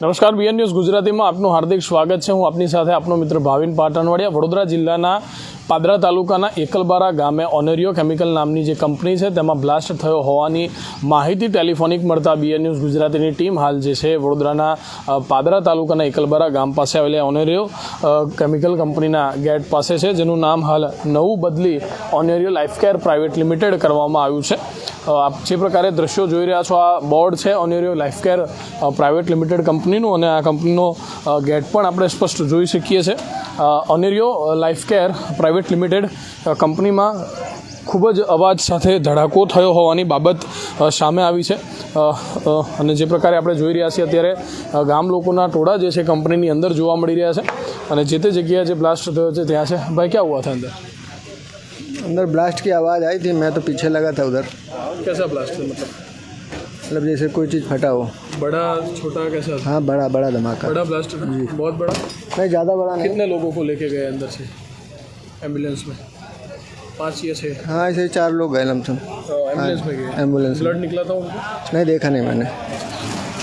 નમસ્કાર, BN news ગુજરાતીમાં આપનું હાર્દિક સ્વાગત છે. હું આપની સાથે આપનો મિત્ર ભાવિન પાટણવાડિયા. વડોદરા જિલ્લાના પાદરા તાલુકાના એકલબારા ગામે ઓનેરિયો કેમિકલ નામની જે કંપની છે, તેમાં બ્લાસ્ટ થયો હોવાની માહિતી ટેલિફોનિક મળતા બીએન ન્યૂઝ ગુજરાતીની ટીમ હાલ જે છે, વડોદરાના પાદરા તાલુકાના એકલબારા ગામ પાસે આવેલી ઓનેરિયો કેમિકલ કંપનીના ગેટ પાસે છે, જેનું નામ હાલ નવું બદલી Onerio life care private limited કરવામાં આવ્યું છે. આપ જે પ્રકારે દ્રશ્યો જોઈ રહ્યા છો, આ બોર્ડ છે ઓનેરિયો લાઈફકેર પ્રાઇવેટ લિમિટેડ કંપનીનું અને આ કંપનીનો ગેટ પણ આપણે સ્પષ્ટ જોઈ શકીએ છીએ. ઓનેરિયો લાઈફકેર પ્રાઇવેટ લિમિટેડ કંપનીમાં ખૂબ જ અવાજ સાથે ધડાકો થયો હોવાની બાબત સામે આવી છે. અને જે પ્રકારે આપણે જોઈ રહ્યા છીએ અત્યારે ગામ લોકોના ટોળા જે છે, કંપનીની અંદર જોવા મળી રહ્યા છે. અને જે તે જગ્યાએ જે બ્લાસ્ટ થયો છે, ત્યાં છે. ભાઈ, ક્યાં હુઆ થા અંદર? अंदर ब्लास्ट की आवाज़ आई थी मैं तो पीछे लगा था उधर कैसा ब्लास्ट है मतलब मतलब जैसे कोई चीज़ फटा हो बड़ा छोटा कैसा था हाँ बड़ा बड़ा धमाका बड़ा ब्लास्ट था बहुत बड़ा नहीं ज़्यादा बड़ा नहीं कितने लोगों को लेके गए अंदर से एम्बुलेंस में पाँच या छः हाँ ऐसे ही चार लोग गए लमसम एम्बुलेंस में गए एम्बुलेंस में ब्लड निकला था उनको नहीं देखा नहीं मैंने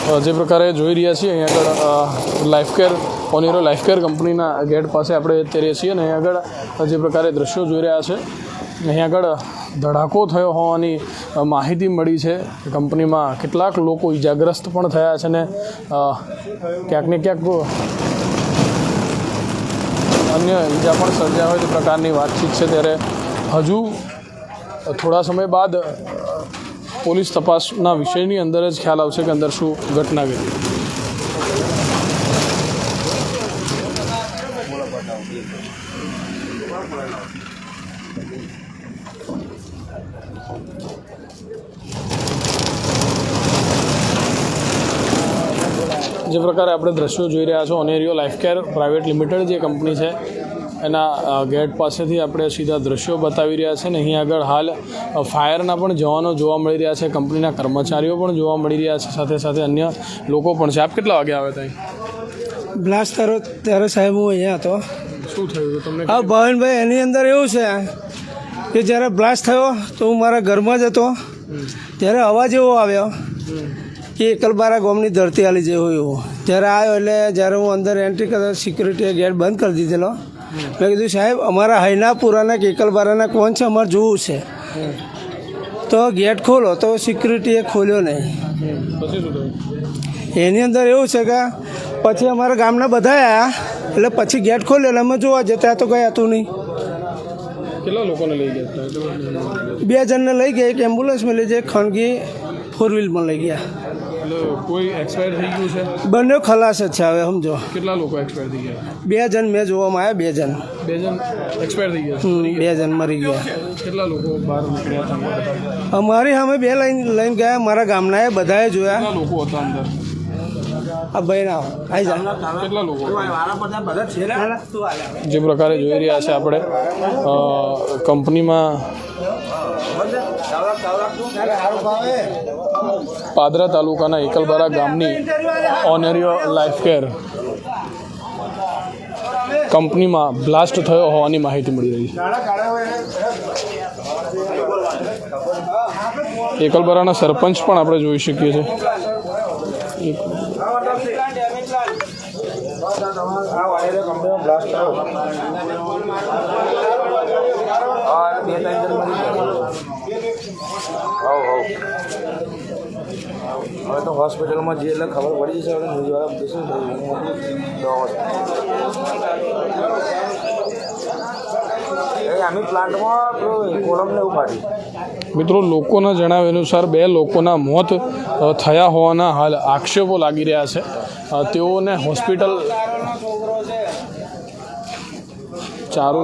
અ, જે પ્રકારે જોઈ રહ્યા છીએ અહીંયા આગળ લાઈફ કેર ઓનેરો લાઈફ કેર કંપનીના ગેટ પાસે આપણે અત્યારે છીએ અને અહીંયા આગળ જે પ્રકારે દ્રશ્યો જોઈ રહ્યા છે અહીંયા આગળ ધડાકો થયો હોવાની માહિતી મળી છે કંપનીમાં કેટલાક લોકો ઈજાગ્રસ્ત પણ થયા છે ને ક્યાંક ને ક્યાંક અન્ય ઈજા પણ સર્જ્યા હોય તે પ્રકારની વાતચીત છે. ત્યારે હજુ થોડા સમય બાદ પોલીસ તપાસના વિષયની અંદર જ ખ્યાલ આવશે કે અંદર શું ઘટના ઘટી. પ્રકારે આપણે દ્રશ્યો જોઈ રહ્યા છો. Onerio life care private limited જે કંપની છે એના ગેટ પાસેથી આપણે સીધા દ્રશ્યો બતાવી રહ્યા છે ને અહીં આગળ હાલ ફાયરના પણ જવાનો જોવા મળી રહ્યા છે કંપનીના કર્મચારીઓ પણ જોવા મળી રહ્યા છે સાથે સાથે અન્ય લોકો પણ છે. આપ કેટલા વાગે આવે ત્યાં? બ્લાસ્ટ થયો ત્યારે સાહેબ હું અહીંયા હતો. શું થયું? તમને હા ભાવનભાઈ એની અંદર એવું છે કે જ્યારે બ્લાસ્ટ થયો તો હું મારા ઘરમાં જ હતો. ત્યારે અવાજ એવો આવ્યો કે એકલબારા ગામની ધરતી હાલી જે એવો. ત્યારે આવ્યો એટલે જ્યારે હું અંદર એન્ટ્રી કરતા સિક્યુરિટીએ ગેટ બંધ કરી દીધેલો. મેં કીધું સાહેબ અમારા હૈનાપુરાના કે એકલબારાના કોણ છે? અમારે જોવું છે. તો ગેટ ખોલો તો સિક્યુરિટીએ ખોલ્યો નહીં. એની અંદર એવું છે કે પછી અમારા ગામના બધા આવ્યા એટલે પછી ગેટ ખોલ્યો એટલે અમે જોવા જતા તો ગયા હતું નહીં. કેટલા લોકોને લઈ ગયા બે જણને લઈ ગયા એક એમ્બ્યુલન્સમાં લઈ જાય ખાનગી ફોર વ્હીલમાં લઈ ગયા. એટલે કોઈ એક્સપાયર થઈ ગયું છે? બંને ખલાસ જ છે હવે સમજો. કેટલા લોકો એક્સપાયર થઈ ગયા? બે જણ મેં જોવામાં આવ્યા બે જણ. બે જણ એક્સપાયર થઈ ગયા. હમ, બે જણ મરી ગયા. કેટલા લોકો બહાર નીકળ્યા હતા? અમારી સામે બે લાઈન લઈને ગયા મારા ગામના એ બધાએ જોયા. કેટલા લોકો હતા અંદર? આ ભાઈ ના આવી જા. કેટલા લોકો જે પ્રકારે જોઈ રહ્યા છે આપણે અ, કંપનીમાં પાદરા તાલુકાના એકલબારા ગામની ઓનેરિયો લાઈફ કેર કંપનીમાં બ્લાસ્ટ થયો હોવાની માહિતી મળી રહી છે. એકલબારાના સરપંચ પણ આપણે જોઈ શકીએ છીએ. એક હવે તો હોસ્પિટલમાં જઈએ એટલે ખબર પડી જશે, હવે ન્યૂઝવાળા બધું શું થયું? આમી પ્લાન્ટમાં કોલમને એવું પાડ્યું મિત્રો, લોકોના જણાવ્યા અનુસાર બે લોકોના મોત થયા હોવાના હાલ આક્ષેપો લાગી રહ્યા છે. તેઓને હોસ્પિટલ ચારુ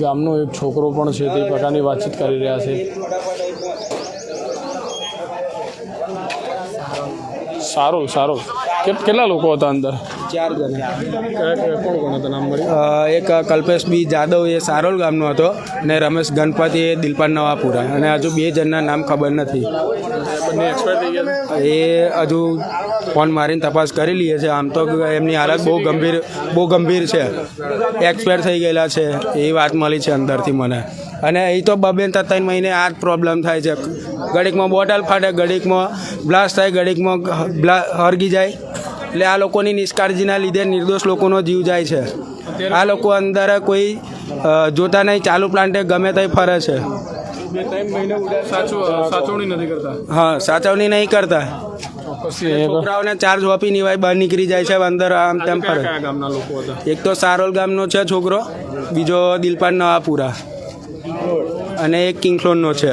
ગામનો એક છોકરો પણ છે, તે પ્રકારની વાતચીત કરી રહ્યા છે. સારું સારું. કેટલા લોકો હતા અંદર? ચાર જણા. કોણ કોણ હતા? નામ મળ્યું એક કલ્પેશ બી જાદવ એ સારોલ ગામનો હતો અને રમેશ ગણપતિ એ દિલપાન નવાપુરા. અને હજુ બે જણના નામ ખબર નથી. એ હજુ ફોન મારીને તપાસ કરી લઈએ છે આમ તો એમની હાલત બહુ ગંભીર બહુ ગંભીર છે. એક્સપાયર થઈ ગયેલા છે. એ વાત મળી છે અંદરથી મને. અને એ તો બબે ને ત્રણ મહિને આ જ પ્રોબ્લેમ થાય છે. ઘડીકમાં બોટલ ફાટે ઘડીકમાં બ્લાસ્ટ થાય ઘડીકમાં બ્લા હરગી જાય. એટલે આ લોકોની નિષ્કાળજીના લીધે નિર્દોષ લોકોનો જીવ જાય છે. આ લોકો અંદર કોઈ જોતા નહીં ચાલુ પ્લાન્ટે ગમે તે ફરે છે. બે ત્રણ મહિના સાચું સાચવણી નથી કરતા? હા સાચવણી નહીં કરતા. છોકરાઓને ચાર્જ વાપી નિવાય બહાર નીકળી જાય છે અંદર આમ તેમ ફરે. એક તો સારોલ ગામનો છે છોકરો બીજો દિલપાન નવાપુરા. અને એક કિંગફ્લોનનો છે.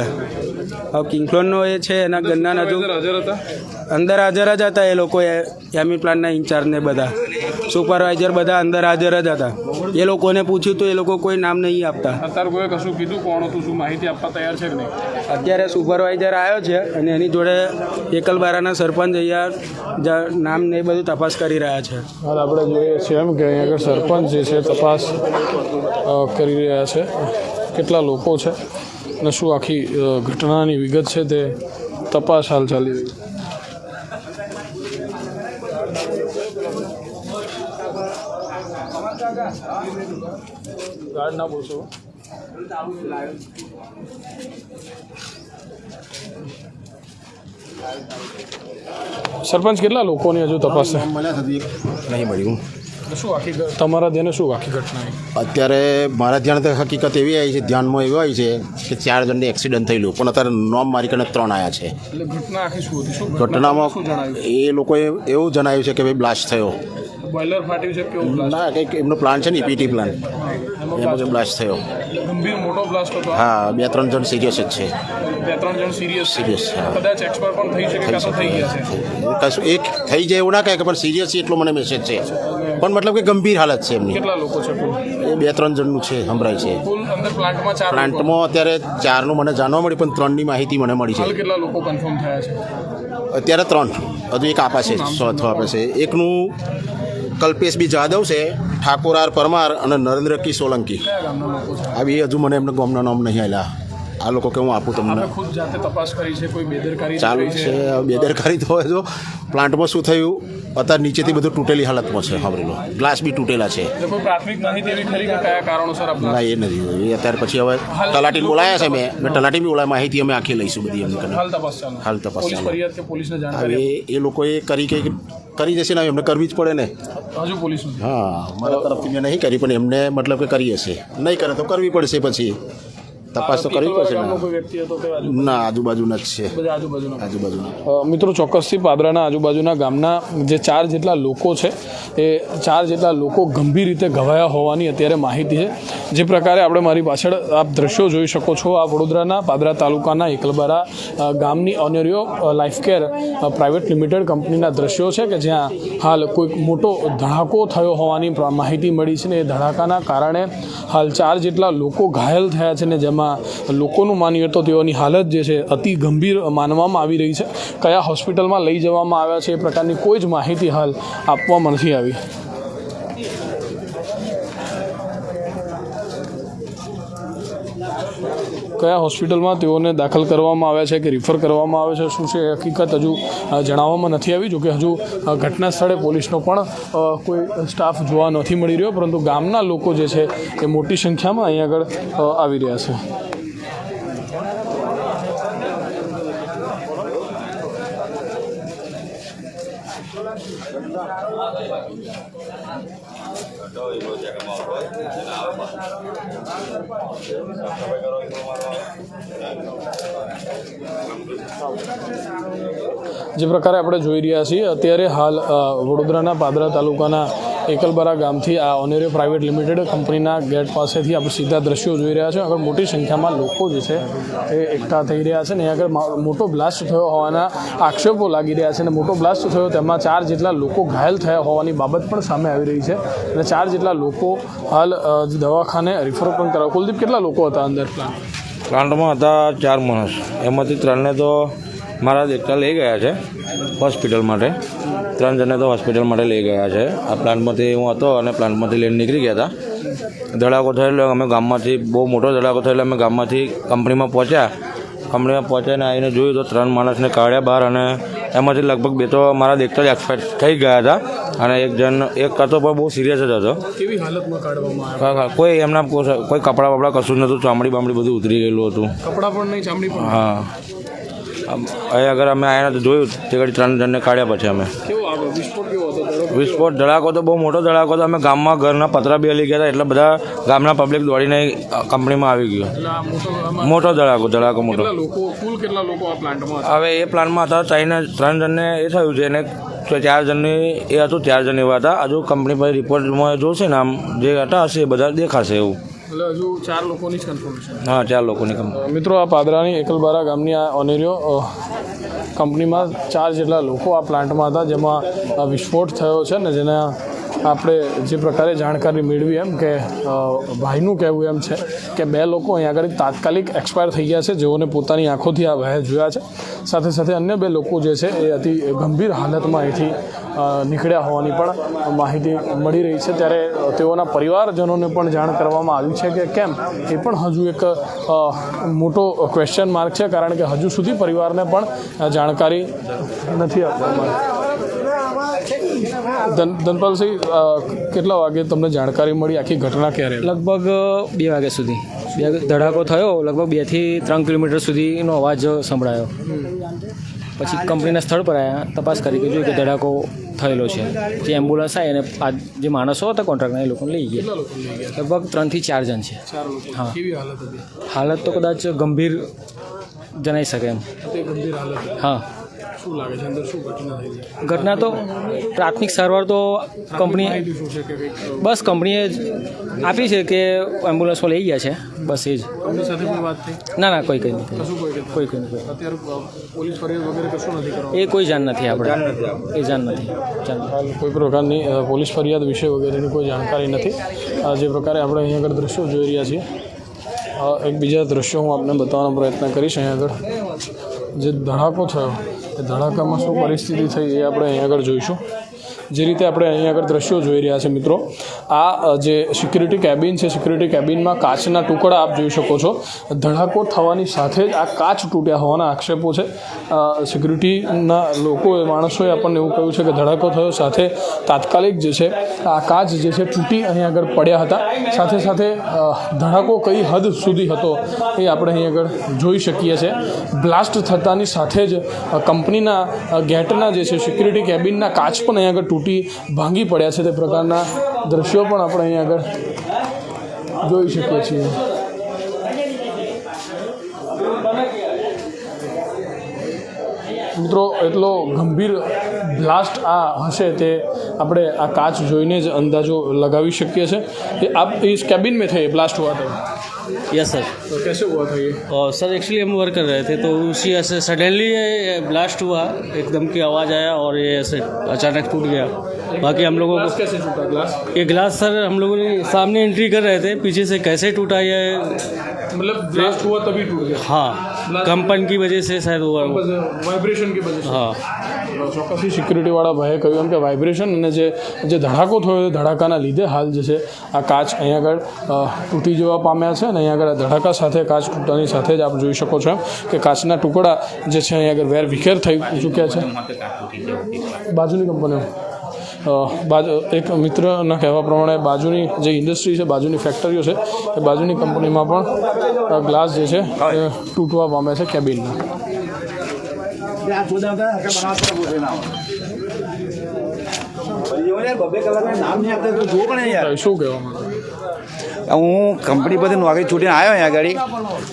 હવે કિંગફ્લોનનો એ છે એના ગન્ના હજુ અંદર હાજર જ હતા એ લોકો એમી પ્લાન્ટના ઇન્ચાર્જ ને બધા. સુપરવાઇઝર બધા અંદર હાજર જ હતા. એ લોકોને પૂછ્યું તો એ લોકો કોઈ નામ નહીં આપતા. અત્યારે કોઈ કશું કીધું? કોણ હતું? શું માહિતી આપવા તૈયાર છે કે નહીં? અત્યારે સુપરવાઇઝર આવ્યો છે અને એની જોડે એકલબારાના સરપંચ અહીંયા નામ ને એ બધું તપાસ કરી રહ્યા છે. હાલ આપણે જોઈએ છીએ એમ કે અહીંયા આગળ સરપંચ જે છે તપાસ કરી રહ્યા છે. કેટલા લોકો છે અને શું આખી ઘટનાની વિગત છે તે તપાસ હાલ ચાલી રહી ગાર્ડ ના બોલશો સરપંચ કેટલા લોકોની હજુ તપાસ છે? નહીં મળ્યું. શું તમારા ધ્યાને શું હકીકત અત્યારે મારા ધ્યાને તો હકીકત એવી આવી છે ધ્યાનમાં એવી આવી છે કે ચાર જણને એક્સિડન્ટ થયેલું. પણ અત્યારે નોમ મારી કરીને ત્રણ આવ્યા છે. એટલે ઘટના આખી શું હતી? શું ઘટનામાં એ લોકોએ એવું જણાવ્યું છે કે ભાઈ બ્લાસ્ટ થયો. બોઇલર ફાટ્યું છે કેવું ના કંઈક એમનો પ્લાન છે ને પીટી પ્લાન. એમાં જે બ્લાસ્ટ થયો. ગંભીર મોટો બ્લાસ્ટ હતો? હા બે ત્રણ જણ સિરિયસ જ છે. બે ત્રણ જણ સિરિયસ સિરિયસ. કદાચ એક્સપર્ટ પણ થઈ શકે થઈ ગયા છે. કશું એક થઈ જાય એવું ના કહે કે પણ સિરિયસ એટલો મને મેસેજ છે. પણ મતલબ કે ગંભીર હાલત છે એમની. કેટલા લોકો છે એ બે ત્રણ જણનું છે સંભળાય છે. પ્લાન્ટમાં અત્યારે ચારનું મને જાણવા મળ્યું પણ ત્રણની માહિતી મને મળી છે. કેટલા લોકો કન્ફર્મ થયા છે? અત્યારે ત્રણ. હજુ એક આપા છે ચોથો આપે છે. એકનું કલ્પેશ બી જાદવ છે ઠાકોર આર પરમાર અને નરેન્દ્ર કી સોલંકી. કયા ગામના લોકો છે? આ બી હજુ મને એમને ગામના નામ નહીં આવેલા આ લોકો કે હું આપું તમને. ખુદ જાતે તપાસ કરી છે કોઈ બેદરકારી ચાલુ છે? બેદરકારી તો જો. પ્લાન્ટમાં શું થયું? અત્યારે નીચેથી બધું તૂટેલી હાલતમાં છે સાંભળેલો ગ્લાસ બી તૂટેલા છે. પ્રાથમિક માહિતી એવી ખરી કે કયા કારણોસર ના એ નથી એ અત્યારે પછી હવે તલાટીને બોલાયા છે મેં. મેં તલાટી બી બોલાય માહિતી અમે આખી લઈશું બધી એમની હાલ તપાસ ચાલુ. હાલ તપાસ હવે એ લોકોએ કરી કે કરી જશે ને એમને કરવી જ પડે ને. હજુ પોલીસ હા મારા તરફથી મેં નહીં કરી પણ એમને મતલબ કે કરી હશે. નહીં કરે તો કરવી પડશે પછી. તપાસ તો કરવી પડશે ને. આજુબાજુના જ છે. આજુબાજુના. મિત્રો ચોક્કસથી પાદરાના આજુબાજુના ગામના જે ચાર જેટલા લોકો છે એ ચાર જેટલા લોકો ગંભીર રીતે ઘવાયા હોવાની અત્યારે માહિતી છે. જે પ્રકારે આપણે મારી પાછળ આપ દ્રશ્યો જોઈ શકો છો. આ વડોદરાના પાદરા તાલુકાના એકલબારા ગામની Onerio life care private limited કંપનીના દ્રશ્યો છે કે જ્યાં હાલ કોઈક મોટો ધડાકો થયો હોવાની માહિતી મળી છે ને એ ધડાકાના કારણે હાલ ચાર જેટલા લોકો ઘાયલ થયા છે ને જેમાં લોકોનું માનીએ તો તેઓની હાલત જે છે અતિ ગંભીર માનવામાં આવી રહી છે. કયા હોસ્પિટલમાં લઈ જવામાં આવ્યા છે એ પ્રકારની કોઈ જ માહિતી હાલ આપવામાં નથી આવી. કયા હોસ્પિટલમાં તેઓને દાખલ કરવામાં આવ્યા છે કે રિફર કરવામાં આવે છે, શું છે? હકીકત હજુ જણાવવામાં નથી આવી, જોકે હજુ ઘટના સ્થળે પોલીસનો પણ કોઈ સ્ટાફ જોવા નથી મળી રહ્યો, પરંતુ ગામના લોકો જે છે એ મોટી સંખ્યામાં અહીં આગળ આવી રહ્યા છે. જે પ્રકારે આપણે જોઈ રહ્યા છીએ અત્યારે હાલ વડોદરાના પાદરા તાલુકાના એકલબારા ગામથી આ ઓનેરિયો પ્રાઇવેટ લિમિટેડ કંપનીના ગેટ પાસેથી આપણે સીધા દ્રશ્યો જોઈ રહ્યા છે. આગળ મોટી સંખ્યામાં લોકો જે છે એ એકઠા થઈ રહ્યા છે ને આગળ મોટો બ્લાસ્ટ થયો હોવાના આક્ષેપો લાગી રહ્યા છે અને મોટો બ્લાસ્ટ થયો તેમાં ચાર જેટલા લોકો ઘાયલ થયા હોવાની બાબત પણ સામે આવી રહી છે અને ચાર જેટલા લોકો હાલ દવાખાને રિફર પણ કરાવ કુલદીપ, કેટલા લોકો હતા અંદર? પ્લાન પ્લાન્ટમાં હતા ચાર માણસ. એમાંથી ત્રણને તો મારા દેખતા લઈ ગયા છે હોસ્પિટલ માટે. ત્રણ જણને તો હોસ્પિટલ માટે લઈ ગયા છે. આ પ્લાન્ટમાંથી હું હતો અને પ્લાન્ટમાંથી લઈને નીકળી ગયા હતા. ધડાકો થયેલો અમે ગામમાંથી બહુ મોટો ધડાકો થયેલો અમે ગામમાંથી કંપનીમાં પહોંચ્યા. કંપનીમાં પહોંચ્યાને આવીને જોયું તો ત્રણ માણસને કાઢ્યા બહાર અને એમાંથી લગભગ બે તો મારા દેખતા જ એક્સપાયર થઈ ગયા હતા. અને એક જણ એક હતો પણ બહુ સિરિયસ જ હતો. કેવી હાલતમાં કાઢવામાં. કોઈ એમના કોઈ કોઈ કપડાં બપડા કશું જ નહોતું ચામડી બામડી બધું ઉતરી ગયેલું હતું. કપડાં પણ નહીં ચામડી હા. અહીં આગળ અમે આવ્યા તો જોયું તે ઘડી ત્રણ જણને કાઢ્યા પછી અમે. વિસ્ફોટ ધડકો તો બહુ મોટો ધડાકો હતો. અમે ગામમાં ઘરના પતરા બી હલી ગયા હતા એટલે બધા ગામના પબ્લિક દોડીને કંપનીમાં આવી ગયો. મોટો ધડાકો ધડાકો મોટો. હવે એ પ્લાનમાં હતા ત્રણ ત્રણ જણને એ થયું છે અને તો ચાર જણની એ હતું ચાર જણ એવા હતા. હજુ કંપની પર રિપોર્ટમાં જોશે ને આમ જે હતા હશે એ બધા દેખાશે એવું. એટલે હજુ ચાર લોકોની જ કન્ફર્મેશન હા ચાર લોકોની કંપની મિત્રો આ પાદરાની એકલબારા ગામની આ ઓનેરિયો કંપનીમાં ચાર જેટલા લોકો આ પ્લાન્ટમાં હતા જેમાં આ વિસ્ફોટ થયો છે ને જેના આપણે જે પ્રકારે જાણકારી મેળવી એમ કે ભાઈનું કહેવું એમ છે કે બે લોકો અહીં આગળ તાત્કાલિક એક્સપાયર થઈ ગયા છે, જેઓને પોતાની આંખોથી આ વહેર જોયા છે. સાથે સાથે અન્ય બે લોકો જે છે એ અતિ ગંભીર હાલતમાં અહીંથી નીકળ્યા હોવાની પણ માહિતી મળી રહી છે. ત્યારે તેઓના પરિવારજનોને પણ જાણ કરવામાં આવી છે કે કેમ? એ પણ હજુ એક મોટો ક્વેશ્ચન માર્ક છે, કારણ કે હજુ સુધી પરિવારને પણ જાણકારી નથી આપવામાં આવી. ધન ધનપાલસિંહ કેટલા વાગે તમને જાણકારી મળી આખી ઘટના ક્યારે? લગભગ બે વાગ્યા સુધી. બે ધડાકો થયો લગભગ બેથી ત્રણ કિલોમીટર સુધીનો અવાજ સંભળાયો. પછી કંપનીના સ્થળ પર આવ્યા તપાસ કરી કે જોયું કે ધડાકો થયેલો છે. જે એમ્બ્યુલન્સ આવી અને આ જે માણસો હતા કોન્ટ્રાક્ટના એ લોકોને લઈ ગયા. લગભગ ત્રણથી ચાર જણ છે. હા. હાલત તો કદાચ ગંભીર જણાઈ શકે એમ. હા. શું લાગે છે? અંદર શું ઘટના થઈ ઘટના તો પ્રાથમિક સારવાર તો કંપની બસ કંપનીએ જ આપી છે કે એમ્બ્યુલન્સમાં લઈ ગયા છે બસ એ જ. કંપની સાથે કોઈ વાત થઈ? ના ના કોઈ કંઈ નહીં. કોઈ કંઈ નહીં. અત્યારે અ, પોલીસ ફરિયાદ વગેરે કશું નથી એ કોઈ જાણ નથી આપણે. એ જાણ નથી. કોઈ પ્રકારની પોલીસ ફરિયાદ વિશે વગેરેની કોઈ જાણકારી નથી. આ જે પ્રકારે આપણે અહીં આગળ દ્રશ્યો જોઈ રહ્યા છીએ એક બીજા દ્રશ્યો હું આપને બતાવવાનો પ્રયત્ન કરીશ અહીં આગળ. જે ધડાકો થયો ધડાકામાં શું પરિસ્થિતિ થઈ એ આપણે અહીં આગળ જોઈશું. જે રીતે આપણે અહીં આગળ દ્રશ્યો જોઈ રહ્યા છે મિત્રો, આ જે સિક્યુરિટી કેબિન છે સિક્યુરિટી કેબિનમાં કાચના ટુકડા આપ જોઈ શકો છો. ધડાકો થવાની સાથે જ આ કાચ તૂટ્યા હોવાના આક્ષેપો છે. સિક્યુરિટીના લોકોએ, માણસોએ આપણને એવું કહ્યું છે કે ધડાકો થયો સાથે તાત્કાલિક જે છે, આ કાચ જે છે તૂટી અહીં આગળ પડ્યા હતા. સાથે સાથે ધડાકો કઈ હદ સુધી હતો એ આપણે અહીં આગળ જોઈ શકીએ છીએ બ્લાસ્ટ થતાની સાથે જ કંપનીના ગેટના જે છે સિક્યુરિટી કેબિનના કાચ પણ અહીં આગળ તૂટી ભાંગી પડ્યા છે તે પ્રકારના દ્રશ્યો પણ આપણે અહીં આગળ જોઈ શકીએ છીએ. મિત્રો, એટલો ગંભીર બ્લાસ્ટ આ હશે તે આપણે આ કાચ જોઈને જ અંદાજો લગાવી શકીએ છીએ. કે આપ ઇસ કેબિન મેં થે બ્લાસ્ટ હોવા તો यस सर तो कैसे हुआ था ये? और सर एक्चुअली हम वर्क कर रहे थे तो उसी ऐसे सडनली ये ब्लास्ट हुआ एकदम की आवाज़ आया और ये ऐसे अचानक टूट गया। बाकी हम लोगों को कैसे टूटा? ग्लास ये ग्लास सर हम लोगों ने सामने एंट्री कर रहे थे पीछे से कैसे टूटा ये मतलब ब्लास्ट हुआ तभी टूट गया। हाँ कंपन की वजह से शायद हुआ। वाइब्रेशन की वजह से। हाँ। ચોક્કસથી સિક્યુરિટીવાળા ભાઈએ કહ્યું એમ કે વાઇબ્રેશન અને જે જે ધડાકો થયો એ ધડાકાના લીધે હાલ જે છે આ કાચ અહીં આગળ તૂટી જવા પામ્યા છે અને અહીં આગળ આ ધડાકા સાથે કાચ તૂટવાની સાથે જ આપ જોઈ શકો છો એમ કે કાચના ટુકડા જે છે અહીં આગળ વેર વિખેર થઈ ચૂક્યા છે. બાજુની કંપનીઓ. બાજુ એક મિત્રના કહેવા પ્રમાણે બાજુની જે ઇન્ડસ્ટ્રી છે બાજુની ફેક્ટરીઓ છે એ બાજુની કંપનીમાં પણ ગ્લાસ જે છે એ તૂટવા પામે છે કેબિનના શું કહેવા માંગો? હું કંપની પરથી નોકરી છૂટીને આવ્યો અહીંયા આગળ.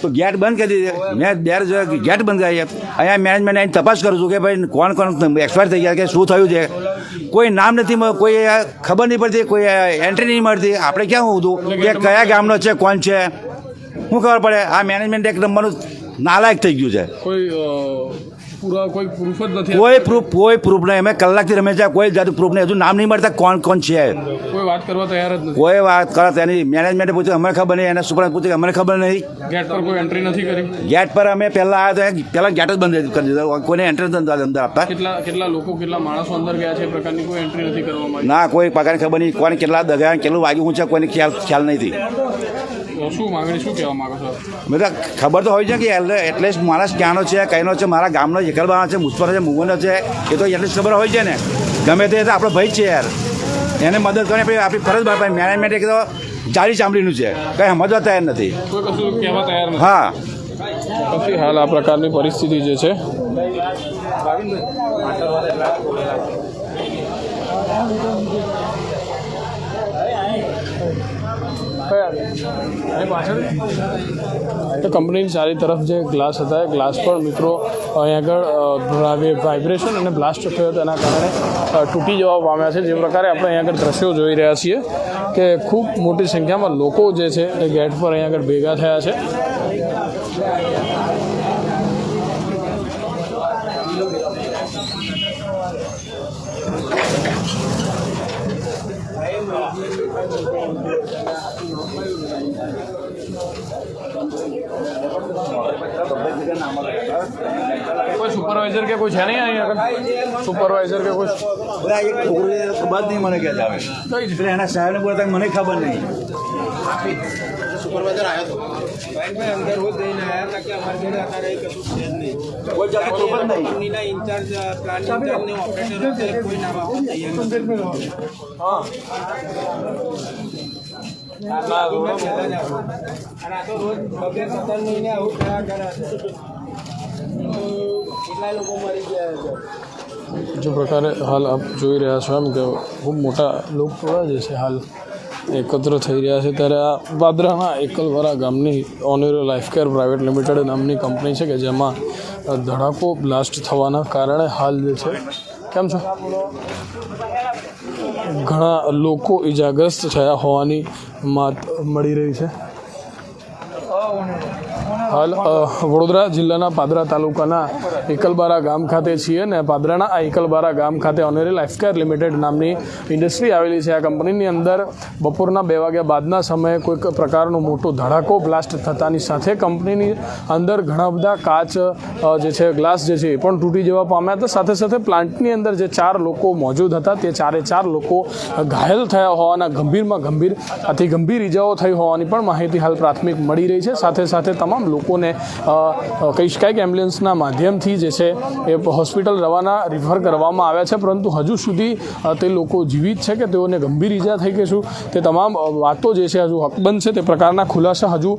તો ગેટ બંધ કરી દીધી. મેં બેર જોયા ગેટ બંધ કરી અહીંયા મેનેજમેન્ટ અહીં તપાસ કરું છું કે ભાઈ કોણ કોણ એક્સપાયર થઈ ગયા કે શું થયું છે. કોઈ નામ નથી કોઈ ખબર નહીં પડતી કોઈ એન્ટ્રી નહીં મળતી. આપણે ક્યાં હું હતું કે કયા ગામનો છે કોણ છે? શું ખબર પડે? આ મેનેજમેન્ટ એક નંબરનું નાલાયક થઈ ગયું છે. કોઈ પૂરા કોઈ પ્રૂફ જ નથી કોઈ પ્રૂફ કોઈ પ્રૂફ નહીં. અમે કલાકથી રમે છે કોઈ જાતનું પ્રૂફ નહીં. હજુ નામ નહીં મળતા કોણ કોણ છે. કોઈ વાત કરવા તૈયાર જ નથી. કોઈ વાત કરે તેની મેનેજમેન્ટે પૂછ્યું અમને ખબર નહીં. એને સુપર પૂછ્યું અમને ખબર નહીં. ગેટ પર કોઈ એન્ટ્રી નથી કરી? ગેટ પર અમે પહેલાં આવ્યા તો પહેલાં ગેટ જ બંધ કરી દીધો. કોઈને એન્ટ્રન્સ નથી અંદર આપતા. કેટલા કેટલા લોકો કેટલા માણસો અંદર ગયા છે પ્રકારની કોઈ એન્ટ્રી નથી કરવામાં ના કોઈ પગારની ખબર નહીં. કોને કેટલા દગા કેટલું વાગ્યું છે કોઈને ખ્યાલ ખ્યાલ નથી શું માંગણી શું કહેવા માંગો છો? ખબર તો હોય છે કે એટલે એટલીસ્ટ માણસ ક્યાંનો છે કઈનો છે મારા ગામનો એકલબાનો છે મુસ્ફર છે મુગોનો છે એ તો એટલી ખબર હોય છે ને. ગમે તે આપણો ભાઈ છે યાર. એને મદદ કરવાની આપણી આપણી ફરજ ભાઈ મેનેજમેન્ટ એક તો જાડી ચામડીનું છે. કંઈ સમજવા તૈયાર નથી. હા. પછી હાલ આ પ્રકારની પરિસ્થિતિ જે છે. તો કંપનીની ચારે તરફ જે ગ્લાસ હતા, એ ગ્લાસ પણ મિત્રો અહીંયા આગળ વાઇબ્રેશન અને બ્લાસ્ટ થયો તેના કારણે તૂટી જવા પામ્યા છે. જે પ્રકારે આપણે અહીંયા આગળ દ્રશ્યો જોઈ રહ્યા છીએ કે ખૂબ મોટી સંખ્યામાં લોકો જે છે એ ગેટ પર અહીંયા આગળ ભેગા થયા છે કોઈ સુપરવાઇઝર કે કોઈ છે નહીં અહીંયા આગળ સુપરવાઇઝર કે કોઈ બધા એક છોકરી ખબર જ નહીં મને કે આવે કઈ છે એટલે એના સાહેબને બોલતા મને ખબર નહીં સુપરવાઇઝર આવ્યો હતો કોઈ જાતની ખબર નહીં જે પ્રકારે હાલ આપ જોઈ રહ્યા છો એમ કે ખૂબ મોટા લોકટોળા જે છે હાલ એકત્ર થઈ રહ્યા છે. ત્યારે આ પાદરાના એકલવારા ગામની Onerio life care private limited નામની કંપની છે કે જેમાં ધડાકો બ્લાસ્ટ થવાના કારણે હાલ જે છે, કેમ છો? ઘણા લોકો ઇજાગ્રસ્ત થયા હોવાની માત મળી રહી છે. હાલ વડોદરા જિલ્લાના પાદરા તાલુકાના એકલબારા ગામ ખાતે છીએ ને પાદરાના આ એકલબારા ગામ ખાતે ઓનેરી લાઇફકેર લિમિટેડ નામની ઇન્ડસ્ટ્રી આવેલી છે. આ કંપનીની અંદર બપોરના બે વાગ્યા બાદના સમયે કોઈક પ્રકારનો મોટો ધડાકો બ્લાસ્ટ થતાની સાથે કંપનીની અંદર ઘણા બધા કાચ જે છે, ગ્લાસ જે છે એ પણ તૂટી જવા પામ્યા હતા. સાથે સાથે પ્લાન્ટની અંદર જે ચાર લોકો મોજૂદ હતા, તે ચારે ચાર લોકો ઘાયલ થયા હોવાના ગંભીરમાં ગંભીર, અતિ ગંભીર ઇજાઓ થઈ હોવાની પણ માહિતી હાલ પ્રાથમિક મળી રહી છે. સાથે સાથે તમામ લોકોને કહી શકાય કે એમ્બ્યુલન્સના માધ્યમથી જે છે, એ હોસ્પિટલ રવાના રિફર કરવામાં આવ્યા છે. પરંતુ હજુ સુધી તે લોકો જીવિત છે કે તેઓને ગંભીર ઈજા થઈ કે શું તે તમામ વાતો જે છે, હજુ હકબંધ છે, તે પ્રકારના ખુલાસા હજુ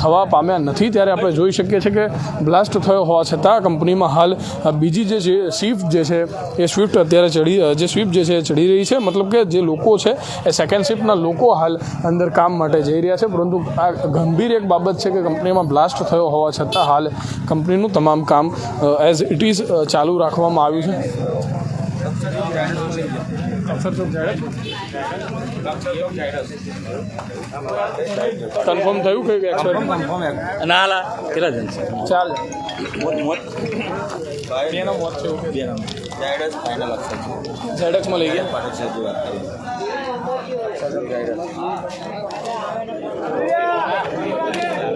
થવા પામ્યા નથી. ત્યારે આપણે જોઈ શકીએ છીએ કે બ્લાસ્ટ થયો હોવા છતાં કંપનીમાં હાલ બીજી જે સ્વિફ્ટ જે છે, એ સ્વિફ્ટ અત્યારે ચડી જે સ્વિફ્ટ જે છે, એ ચડી રહી છે. મતલબ કે જે લોકો છે, એ સેકન્ડ શિફ્ટના લોકો હાલ અંદર કામ માટે જઈ રહ્યા છે. પરંતુ આ ગંભીર એક બાબત છે કે કંપનીમાં બ્લાસ્ટ થયો હોવા છતાં હાલ કંપનીનું તમામ કામ એઝ ઇટ ઇઝ ચાલુ રાખવામાં આવ્યું છે? કન્ફર્મ થયું કે એક્સપાયર ના લા કેટલા જણ છે. ચાર ઝેડએક્સમાં લઈ ગયા? જે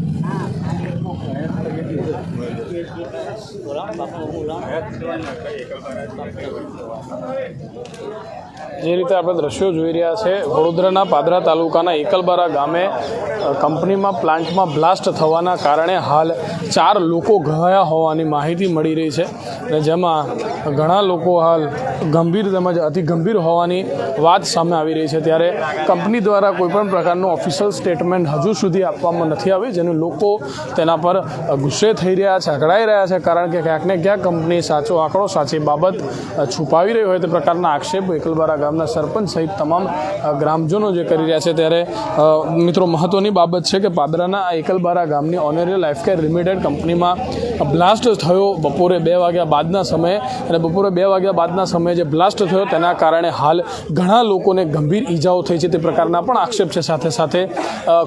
રીતે આપણે દ્રશ્યો જોઈ રહ્યા છે, વડોદરાના પાદરા તાલુકાના એકલબારા ગામે કંપનીમાં, પ્લાન્ટમાં બ્લાસ્ટ થવાના કારણે હાલ ચાર લોકો ઘવાયા હોવાની માહિતી મળી રહી છે. અને જેમાં ઘણા લોકો હાલ ગંભીર તેમજ અતિ ગંભીર હોવાની વાત સામે આવી રહી છે. ત્યારે કંપની દ્વારા કોઈપણ પ્રકારનું ઓફિશિયલ સ્ટેટમેન્ટ હજુ સુધી આપવામાં નથી આવી જેનું લોકો તેના પર ગુસ્સે થઈ રહ્યા છે, અકળાઈ રહ્યા છે, કારણ કે ક્યાંક ને ક્યાંક કંપની સાચો આંકડો, સાચી બાબત છુપાવી રહી હોય તે પ્રકારના આક્ષેપ એકલબારા ગામના સરપંચ સહિત તમામ ગ્રામજનો જે કરી રહ્યા છે ત્યારે મિત્રો મહત્વની બાબત છે કે પાદરાના આ એકલબારા ગામની ઓનેરિયલ લાઈફ કેર લિમિટેડ કંપનીમાં બ્લાસ્ટ થયો બપોરે બે વાગ્યા બાદના સમયે અને બપોરે બે વાગ્યા બાદના સમયે જે બ્લાસ્ટ થયો તેના કારણે હાલ ઘણા લોકોને ગંભીર ઈજાઓ થઈ છે તે પ્રકારના પણ આક્ષેપ છે. સાથે સાથે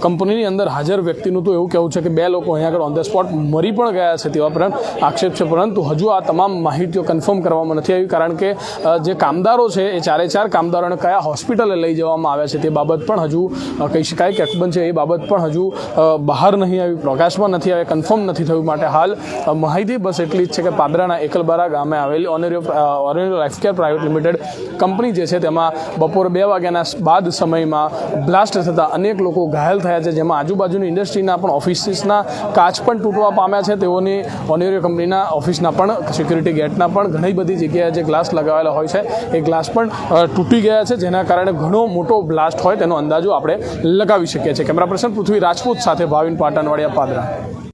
કંપનીની અંદર હાજર વ્યક્તિનું તો એવું કહેવું છે કે બે લોકો અહીંયા આગળ ઓન ધ સ્પોટ મરી પણ ગયા છે તેવા પણ આક્ષેપ છે. પરંતુ હજુ આ તમામ માહિતીઓ કન્ફર્મ કરવામાં નથી આવી કારણ કે જે કામદારો છે એ ચારે ચાર કામદારોને કયા હોસ્પિટલે લઈ જવામાં આવ્યા છે તે બાબત પણ હજુ કહી શકાય કે અકબંધ છે એ બાબત પણ હજુ બહાર નહીં આવી, પ્રકાશમાં નથી આવી કન્ફર્મ નથી થયું માટે હાલ માહિતી બસ એટલી જ છે કે પાદરાના એકલબારા ગામે આવેલી Onerio Onerio life care private limited company જે છે તેમાં બપોર બે વાગ્યાના બાદ સમયમાં બ્લાસ્ટ થતાં અનેક લોકો ઘાયલ થયા છે. જેમાં આજુબાજુની ઇન્ડસ્ટ્રીના પણ ઓફિસીસના કાચ પણ તૂટવા પામ્યા છે. તેઓની ઓનેરિયો કંપનીના ઓફિસના પણ સિક્યુરિટી ગેટના પણ ઘણી બધી જગ્યાએ જે ગ્લાસ લગાવેલા હોય છે. એ ગ્લાસ પણ તૂટી ગયા છે, જેના કારણે ઘણો મોટો બ્લાસ્ટ હોય તેનો અંદાજો આપણે લગાવી શકીએ છીએ. કેમેરા પર્સન પૃથ્વી રાજપૂત સાથે ભાવિન પાટણવાડિયા પાદરા.